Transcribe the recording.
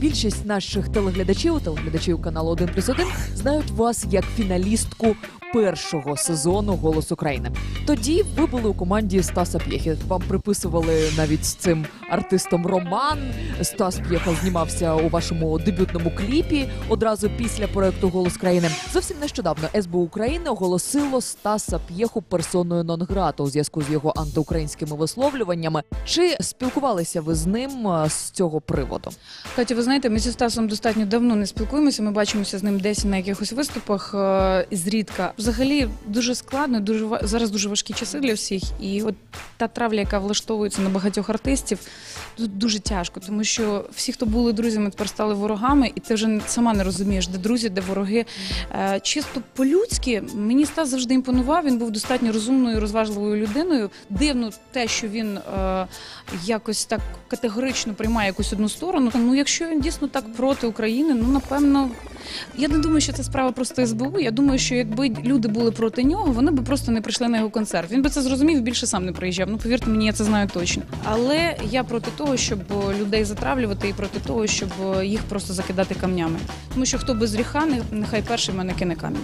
більшість наших телеглядачів, телеглядачів каналу 1 плюс 1 знають вас як фіналістку першого сезону Голос України. Тоді ви були у команді Стаса П'єхи. Вам приписували навіть з цим артистом роман. Стас П'єха знімався у вашому дебютному кліпі одразу після проекту Голос країни. Зовсім нещодавно СБУ України оголосило Стаса П'єху персоною нон-грата у зв'язку з його антиукраїнськими висловлюваннями. Чи спілкувалися ви з ним е, з цього приводу? Катя, ви знаєте, ми зі Стасом достатньо давно не спілкуємося. Ми бачимося з ним десь на якихось виступах е, зрідка. Взагалі дуже складно, дуже зараз дуже важкі часи для всіх. І от та травля, яка влаштовується на багатьох артистів, тут дуже тяжко, тому що всі, хто були друзями, тепер стали ворогами, і ти вже сама не розумієш, де друзі, де вороги. Е, Чисто по-людськи мені Стас завжди імпонував. Він був достатньо розумною, розважливою людиною. Дивно те, що він е, якось так категорично приймає якусь одну сторону. Ну, якщо він дійсно так проти України, ну напевно. Я не думаю, що це справа просто СБУ. Я думаю, що якби люди були проти нього, вони б просто не прийшли на його концерт. Він би це зрозумів більше сам не приїжджав. Ну повірте мені, я це знаю точно. Але я проти того, щоб е, людей затравлювати, і проти того, щоб е, їх просто закидати камнями. Тому що хто без гріха, нехай перший мене кине камінь.